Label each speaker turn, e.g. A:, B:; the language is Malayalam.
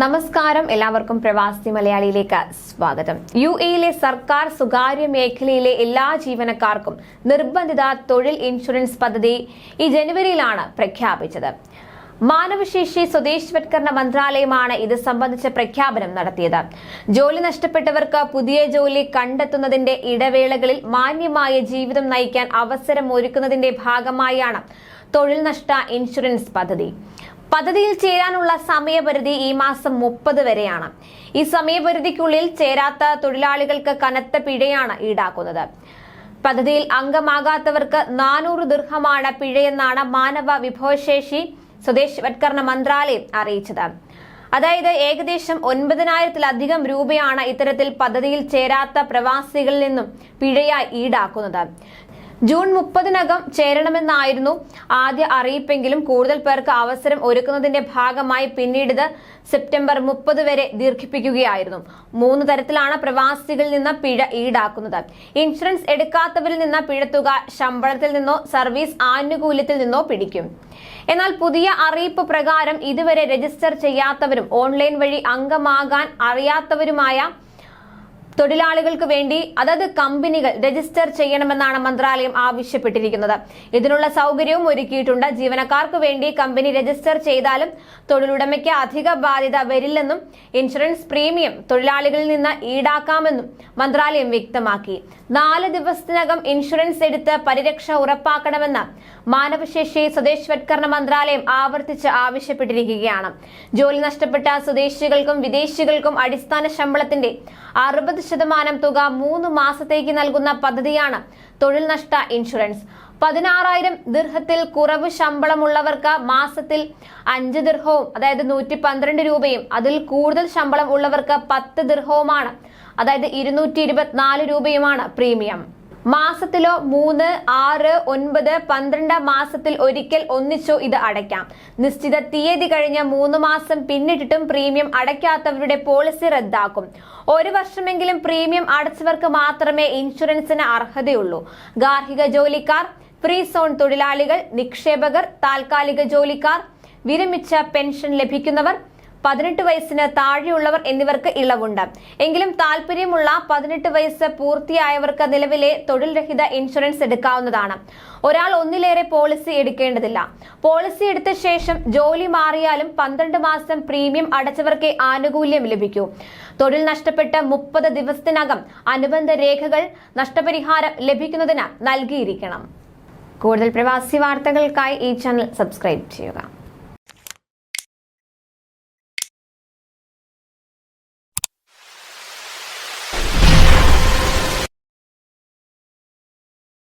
A: നമസ്കാരം. എല്ലാവർക്കും പ്രവാസി മലയാളിയിലേക്ക് സ്വാഗതം. യു എയിലെ സർക്കാർ സ്വകാര്യ മേഖലയിലെ എല്ലാ ജീവനക്കാർക്കും നിർബന്ധിത തൊഴിൽ ഇൻഷുറൻസ് പദ്ധതി ഈ ജനുവരിയിലാണ് പ്രഖ്യാപിച്ചത്. മാനവശേഷി സ്വദേശവത്കരണ മന്ത്രാലയമാണ് ഇത് സംബന്ധിച്ച പ്രഖ്യാപനം നടത്തിയത്. ജോലി നഷ്ടപ്പെട്ടവർക്ക് പുതിയ ജോലി കണ്ടെത്തുന്നതിന്റെ ഇടവേളകളിൽ മാന്യമായ ജീവിതം നയിക്കാൻ അവസരം ഒരുക്കുന്നതിന്റെ ഭാഗമായാണ് തൊഴിൽ നഷ്ട ഇൻഷുറൻസ് പദ്ധതി. പദ്ധതിയിൽ ചേരാനുള്ള സമയപരിധി ഈ മാസം മുപ്പത് വരെയാണ്. ഈ സമയപരിധിക്കുള്ളിൽ ചേരാത്ത തൊഴിലാളികൾക്ക് കനത്ത പിഴയാണ് ഈടാക്കുന്നത്. പദ്ധതിയിൽ അംഗമാകാത്തവർക്ക് നാനൂറ് ദീർഘമാണ് പിഴയെന്നാണ് മാനവ വിഭവശേഷി സ്വദേശവത്കരണ മന്ത്രാലയം അറിയിച്ചത്. അതായത് ഏകദേശം ഒൻപതിനായിരത്തിലധികം രൂപയാണ് ഇത്തരത്തിൽ പദ്ധതിയിൽ ചേരാത്ത പ്രവാസികളിൽ നിന്നും പിഴയായി ഈടാക്കുന്നത്. ജൂൺ മുപ്പതിനകം ചേരണമെന്നായിരുന്നു ആദ്യ അറിയിപ്പെങ്കിലും കൂടുതൽ പേർക്ക് അവസരം ഒരുക്കുന്നതിന്റെ ഭാഗമായി പിന്നീട് സെപ്റ്റംബർ മുപ്പത് വരെ ദീർഘിപ്പിക്കുകയായിരുന്നു. മൂന്ന് തരത്തിലാണ് പ്രവാസികളിൽ നിന്ന് പിഴ ഈടാക്കുന്നത്. ഇൻഷുറൻസ് എടുക്കാത്തവരിൽ നിന്ന് പിഴത്തുക ശമ്പളത്തിൽ നിന്നോ സർവീസ് ആനുകൂല്യത്തിൽ നിന്നോ പിടിക്കും. എന്നാൽ പുതിയ അറിയിപ്പ് പ്രകാരം ഇതുവരെ രജിസ്റ്റർ ചെയ്യാത്തവരും ഓൺലൈൻ വഴി അംഗമാകാൻ അറിയാത്തവരുമായ തൊഴിലാളികൾക്ക് വേണ്ടി അതത് കമ്പനികൾ രജിസ്റ്റർ ചെയ്യണമെന്നാണ് മന്ത്രാലയം ആവശ്യപ്പെട്ടിരിക്കുന്നത്. ഇതിനുള്ള സൗകര്യവും ഒരുക്കിയിട്ടുണ്ട്. ജീവനക്കാർക്ക് വേണ്ടി കമ്പനി രജിസ്റ്റർ ചെയ്താലും തൊഴിലുടമയ്ക്ക് അധിക ബാധ്യത വരില്ലെന്നും ഇൻഷുറൻസ് പ്രീമിയം തൊഴിലാളികളിൽ നിന്ന് ഈടാക്കാമെന്നും മന്ത്രാലയം വ്യക്തമാക്കി. നാല് ദിവസത്തിനകം ഇൻഷുറൻസ് എടുത്ത് പരിരക്ഷ ഉറപ്പാക്കണമെന്ന് മാനവശേഷി സ്വദേശവത്കരണ മന്ത്രാലയം ആവർത്തിച്ച് ആവശ്യപ്പെട്ടിരിക്കുകയാണ്. ജോലി നഷ്ടപ്പെട്ട സ്വദേശികൾക്കും വിദേശികൾക്കും അടിസ്ഥാന ശമ്പളത്തിന്റെ അറുപത് ശതമാനം തുക മൂന്ന് മാസത്തേക്ക് നൽകുന്ന പദ്ധതിയാണ് തൊഴിൽ നഷ്ട ഇൻഷുറൻസ്. പതിനാറായിരം ദീർഘത്തിൽ കുറവ് ശമ്പളമുള്ളവർക്ക് മാസത്തിൽ അഞ്ച് ദീർഘവും അതായത് നൂറ്റി പന്ത്രണ്ട് രൂപയും അതിൽ കൂടുതൽ ശമ്പളം ഉള്ളവർക്ക് പത്ത് ദീർഘവുമാണ്. അതായത് ഇരുന്നൂറ്റി ഇരുപത്തിനാല് രൂപയുമാണ് പ്രീമിയം. മാസത്തിലോ മൂന്ന് ആറ് ഒൻപത് പന്ത്രണ്ട് മാസത്തിൽ ഒരിക്കൽ ഒന്നിച്ചോ ഇത് അടയ്ക്കാം. നിശ്ചിത തീയതി കഴിഞ്ഞ് മൂന്ന് മാസം പിന്നിട്ടിട്ടും പ്രീമിയം അടയ്ക്കാത്തവരുടെ പോളിസി റദ്ദാക്കും. ഒരു വർഷമെങ്കിലും പ്രീമിയം അടച്ചവർക്ക് മാത്രമേ ഇൻഷുറൻസിന് അർഹതയുള്ളൂ. ഗാർഹിക ജോലിക്കാർ ഫ്രീ സോൺ തൊഴിലാളികൾ നിക്ഷേപകർ താൽക്കാലിക ജോലിക്കാർ വിരമിച്ച പെൻഷൻ ലഭിക്കുന്നവർ പതിനെട്ട് വയസ്സിന് താഴെയുള്ളവർ എന്നിവർക്ക് ഇളവുണ്ട്. എങ്കിലും താല്പര്യമുള്ള പതിനെട്ട് വയസ്സ് പൂർത്തിയായവർക്ക് നിലവിലെ തൊഴിൽ രഹിത ഇൻഷുറൻസ് എടുക്കാവുന്നതാണ്. ഒരാൾ ഒന്നിലേറെ പോളിസി എടുക്കേണ്ടതില്ല. പോളിസി എടുത്ത ശേഷം ജോലി മാറിയാലും പന്ത്രണ്ട് മാസം പ്രീമിയം അടച്ചവർക്ക് ആനുകൂല്യം ലഭിക്കൂ. തൊഴിൽ നഷ്ടപ്പെട്ട മുപ്പത് ദിവസത്തിനകം അനുബന്ധ രേഖകൾ നഷ്ടപരിഹാരം ലഭിക്കുന്നതിന് നൽകിയിരിക്കണം. കൂടുതൽ പ്രവാസി വാർത്തകൾക്കായി ഈ ചാനൽ സബ്സ്ക്രൈബ് ചെയ്യുക.